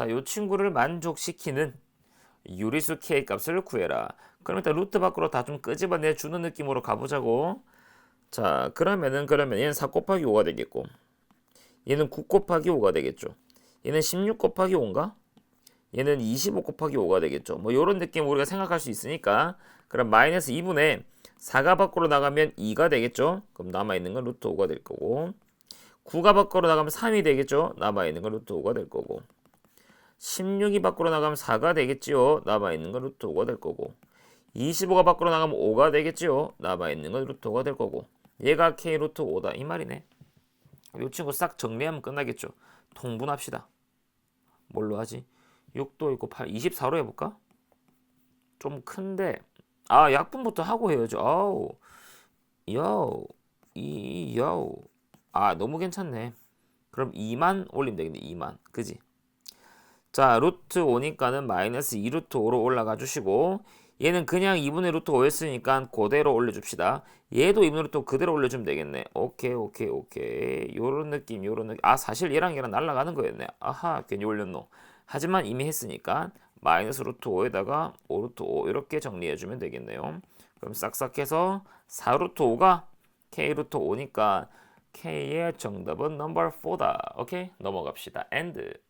자, 요 친구를 만족시키는 유리수 k 값을 구해라. 그럼 일단 루트 밖으로 다 좀 끄집어내 주는 느낌으로 가보자고. 자, 그러면은 그러면 얘는 4 곱하기 5가 되겠고, 얘는 9 곱하기 5가 되겠죠. 얘는 16 곱하기 5인가? 얘는 25 곱하기 5가 되겠죠. 뭐 이런 느낌 우리가 생각할 수 있으니까 그럼 마이너스 2분의 4가 밖으로 나가면 2가 되겠죠. 그럼 남아있는 건 루트 5가 될 거고 9가 밖으로 나가면 3이 되겠죠. 남아있는 건 루트 5가 될 거고 16이 밖으로 나가면 4가 되겠지요. 남아있는 건 루트 5가 될 거고 25가 밖으로 나가면 5가 되겠지요. 남아있는 건 루트 5가 될 거고 얘가 k 루트 5다 이 말이네. 이 친구 싹 정리하면 끝나겠죠. 통분합시다. 뭘로 하지? 6도 있고 8, 24로 해볼까? 좀 큰데 아 약분부터 하고 해야죠. 아우 요, 이, 요. 아 너무 괜찮네. 그럼 2만 올리면 되겠네. 2만 그지? 자 루트 5니까는 마이너스 2 루트 5로 올라가 주시고 얘는 그냥 2분의 루트 5였으니까 그대로 올려줍시다. 얘도 2분의 루트 5 그대로 올려주면 되겠네. 오케이 오케이 오케이 요런 느낌 요런 느낌 아 사실 얘랑 얘랑 날라가는 거였네. 아하 괜히 올렸노. 하지만 이미 했으니까 마이너스 루트 5에다가 5 루트 5 이렇게 정리해주면 되겠네요. 그럼 싹싹해서 4 루트 5가 k 루트 5니까 k의 정답은 넘버 4다. 오케이 넘어갑시다. and